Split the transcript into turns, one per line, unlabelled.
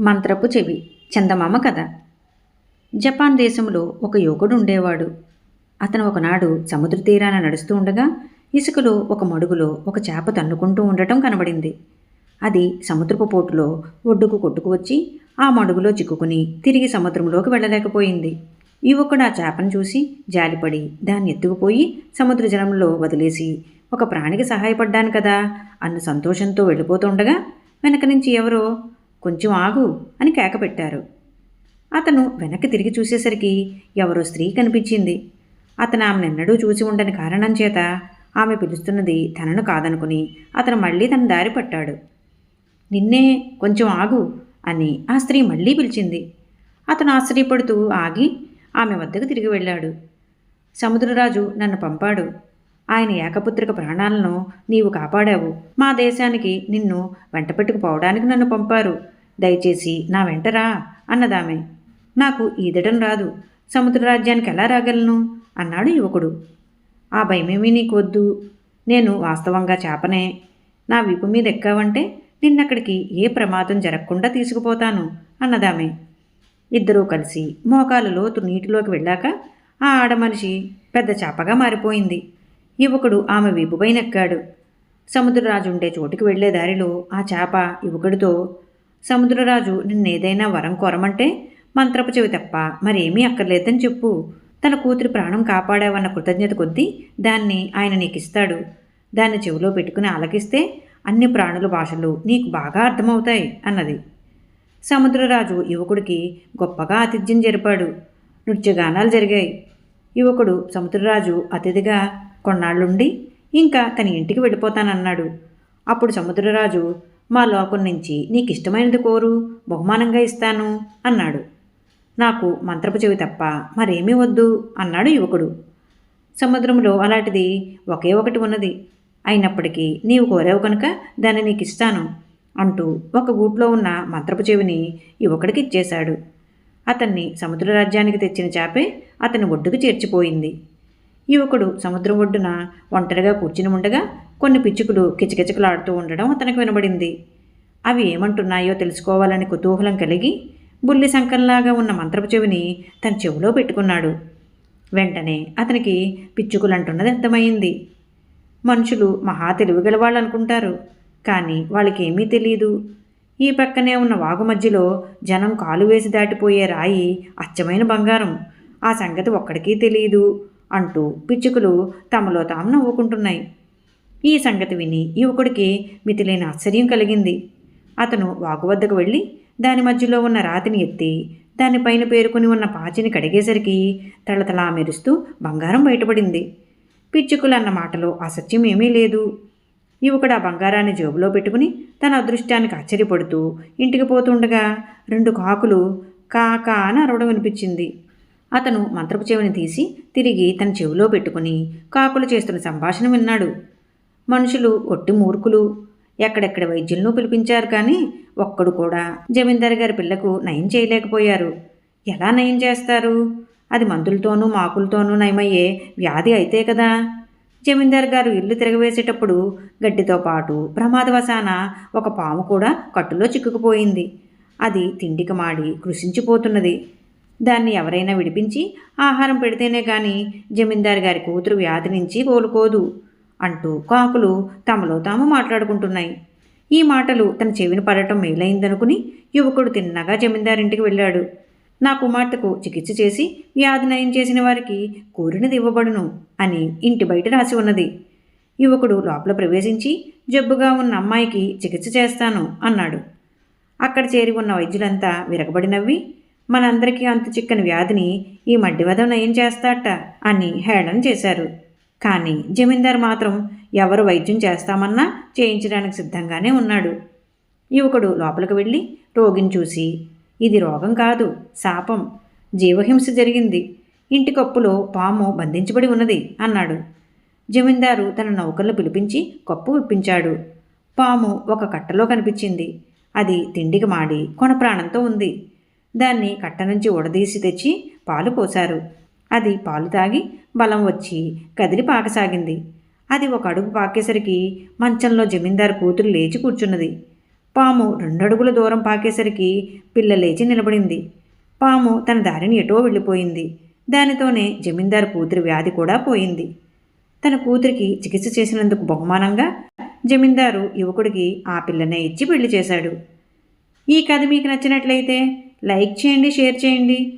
మంత్రపు చెవి చందమామ కథ. జపాన్ దేశంలో ఒక యువకుడు ఉండేవాడు. అతను ఒకనాడు సముద్ర తీరాన నడుస్తూ ఉండగా ఇసుకలో ఒక మడుగులో ఒక చేప తన్నుకుంటూ ఉండటం కనబడింది. అది సముద్రపు పోటులో ఒడ్డుకు కొట్టుకు వచ్చి ఆ మడుగులో చిక్కుకుని తిరిగి సముద్రంలోకి వెళ్ళలేకపోయింది. యువకుడు ఆ చేపను చూసి జాలిపడి దాన్ని ఎత్తుకుపోయి సముద్ర జలంలో వదిలేసి ఒక ప్రాణికి సహాయపడ్డాను కదా అన్న సంతోషంతో వెళ్ళిపోతుండగా వెనక నుంచి ఎవరో కొంచెం ఆగు అని కేక పెట్టారు. అతను వెనక్కి తిరిగి చూసేసరికి ఎవరో స్త్రీ కనిపించింది. అతను ఆమెనెన్నడూ చూసి ఉండని కారణం చేత ఆమె పిలుస్తున్నది తనను కాదనుకుని అతను మళ్ళీ తన దారి పట్టాడు. నిన్నే కొంచెం ఆగు అని ఆ స్త్రీ మళ్ళీ పిలిచింది. అతను ఆశ్చర్యపడుతూ ఆగి ఆమె వద్దకు తిరిగి వెళ్ళాడు. సముద్రరాజు నన్ను పంపాడు. ఆయన ఏకపుత్రిక ప్రాణాలను నీవు కాపాడావు. మా దేశానికి నిన్ను వెంటపెట్టుకుపోవడానికి నన్ను పంపారు. దయచేసి నా వెంటరా అన్నదామె. నాకు ఈదటం రాదు సముద్ర రాజ్యానికి ఎలా రాగలను? అన్నాడు యువకుడు. ఆ భయమేమీ నీకు వద్దు నేను వాస్తవంగా చేపనే. నా వీపు మీద ఎక్కావంటే నిన్నక్కడికి ఏ ప్రమాదం జరగకుండా తీసుకుపోతాను అన్నదామె. ఇద్దరూ కలిసి మోకాలు లోతు నీటిలోకి వెళ్ళాక ఆ ఆడమనిషి పెద్ద చేపగా మారిపోయింది. యువకుడు ఆమె వీపుపై నెక్కాడు. సముద్రరాజు ఉండే చోటుకి వెళ్ళే దారిలో ఆ చేప యువకుడితో సముద్రరాజు నిన్నేదైనా వరం కోరమంటే మంత్రపు చెవి తప్ప మరేమీ అక్కర్లేదని చెప్పు. తన కూతురి ప్రాణం కాపాడావన్న కృతజ్ఞత కొద్దీ దాన్ని ఆయన నీకిస్తాడు. దాన్ని చెవిలో పెట్టుకుని ఆలకిస్తే అన్ని ప్రాణుల భాషలు నీకు బాగా అర్థమవుతాయి అన్నది. సముద్రరాజు యువకుడికి గొప్పగా ఆతిథ్యం జరిపాడు. నృత్యగానాలు జరిగాయి. యువకుడు సముద్రరాజు అతిథిగా కొన్నాళ్ళుండి ఇంకా తన ఇంటికి వెళ్ళిపోతానన్నాడు. అప్పుడు సముద్రరాజు మా లోకం నుంచి నీకు ఇష్టమైనది కోరు బహుమానంగా ఇస్తాను అన్నాడు. నాకు మంత్రపు చెవి తప్ప మరేమీ వద్దు అన్నాడు యువకుడు. సముద్రంలో అలాంటిది ఒకే ఒకటి ఉన్నది. అయినప్పటికీ నీవు కోరావు కనుక దాన్ని నీకు ఇస్తాను అంటూ ఒక గూట్లో ఉన్న మంత్రపు చెవిని యువకుడికి ఇచ్చేశాడు అతన్ని సముద్ర రాజ్యానికి తెచ్చిన చేపే అతని ఒడ్డుకు చేర్చిపోయింది. యువకుడు సముద్రం ఒడ్డున ఒంటరిగా కూర్చుని ఉండగా కొన్ని పిచ్చుకలు కిచకిచకలాడుతూ ఉండడం అతనికి వినబడింది. అవి ఏమంటున్నాయో తెలుసుకోవాలని కుతూహలం కలిగి బుల్లి సంకల్లాగా ఉన్న మంత్రపు చెవిని తన చెవిలో పెట్టుకున్నాడు. వెంటనే అతనికి పిచ్చుకులంటున్నది అర్థమైంది మనుషులు మహా తెలివిగల వాళ్ళు అనుకుంటారు కానీ వాళ్ళకి ఏమీ తెలియదు ఈ పక్కనే ఉన్న వాగు మధ్యలో జనం కాలు వేసి దాటిపోయే రాయి అచ్చమైన బంగారం. ఆ సంగతి ఒక్కడికి తెలియదు అంటూ పిచ్చుకలు తమలో తాము నవ్వుకుంటున్నాయి. ఈ సంగతి విని యువకుడికి మితిలేని ఆశ్చర్యం కలిగింది. అతను వాగు వద్దకు వెళ్ళి దాని మధ్యలో ఉన్న రాతిని ఎత్తి దానిపైన పేరుకుని ఉన్న పాచిని కడిగేసరికి తళతళా మెరుస్తూ బంగారం బయటపడింది. పిచ్చుకులన్న మాటలో అసత్యం ఏమీ లేదు. యువకుడు ఆ బంగారాన్ని జేబులో పెట్టుకుని తన అదృష్టానికి ఆశ్చర్యపడుతూ ఇంటికి పోతుండగా రెండు కాకులు కాకా అని అరవడం వినిపించింది. అతను మంత్రపు చెవిని తీసి తిరిగి తన చెవిలో పెట్టుకుని కాకులు చేస్తున్న సంభాషణ విన్నాడు. మనుషులు ఒట్టి మూర్ఖులు. ఎక్కడెక్కడ వైద్యులను పిలిపించారు కానీ ఒక్కడు కూడా జమీందారు గారి పిల్లకు నయం చేయలేకపోయారు. ఎలా నయం చేస్తారు? అది మందులతోనూ మాకులతోనూ నయమయ్యే వ్యాధి అయితే కదా. జమీందారు గారు ఇల్లు తిరగవేసేటప్పుడు గడ్డితో పాటు ప్రమాదవశాన ఒక పాము కూడా కట్టులో చిక్కుకుపోయింది. అది తిండికి మాడి కృషించిపోతున్నది దాన్ని ఎవరైనా విడిపించి ఆహారం పెడితేనే కానీ జమీందారు గారి కూతురు వ్యాధి నుంచి కోలుకోదు. అంటూ కాకులు తమలో తాము మాట్లాడుకుంటున్నాయి. ఈ మాటలు తన చెవిని పడటం మేలైందనుకుని యువకుడు తిన్నగా జమీందారింటికి వెళ్ళాడు. నా కుమార్తెకు చికిత్స చేసి వ్యాధి నయం చేసిన వారికి కోరినది ఇవ్వబడును అని ఇంటి బయట రాసి ఉన్నది. యువకుడు లోపల ప్రవేశించి జబ్బుగా ఉన్న అమ్మాయికి చికిత్స చేస్తాను అన్నాడు. అక్కడ చేరి ఉన్న వైద్యులంతా విరగబడి నవ్వి మనందరికీ అంత చిక్కని వ్యాధిని ఈ మడ్డివధం నయం చేస్తాట అని హేళన చేశారు. కానీ జమీందార్ మాత్రం ఎవరు వైద్యం చేస్తామన్నా చేయించడానికి సిద్ధంగానే ఉన్నాడు. యువకుడు లోపలికి వెళ్ళి రోగిని చూసి ఇది రోగం కాదు శాపం. జీవహింస జరిగింది. ఇంటి కప్పులో పాము బంధించబడి ఉన్నది అన్నాడు. జమీందారు తన నౌకర్లు పిలిపించి కప్పు విప్పించాడు పాము ఒక కట్టలో కనిపించింది. అది తిండికి మాడి కొన ప్రాణంతో ఉంది. దాన్ని కట్ట నుంచి ఉడదీసి తెచ్చి పాలు పోశారు. అది పాలు తాగి బలం వచ్చి కదిలి పాకసాగింది. అది ఒక అడుగు పాకేసరికి మంచంలో జమీందారు కూతురు లేచి కూర్చున్నది. పాము రెండడుగుల దూరం పాకేసరికి పిల్ల లేచి నిలబడింది. పాము తన దారిని ఎటో వెళ్ళిపోయింది. దానితోనే జమీందారు కూతురి వ్యాధి కూడా పోయింది. తన కూతురికి చికిత్స చేసినందుకు బహుమానంగా జమీందారు యువకుడికి ఆ పిల్లనే ఇచ్చి పెళ్ళి చేశాడు. ఈ కథ మీకు నచ్చినట్లయితే లైక్ చేయండి షేర్ చేయండి.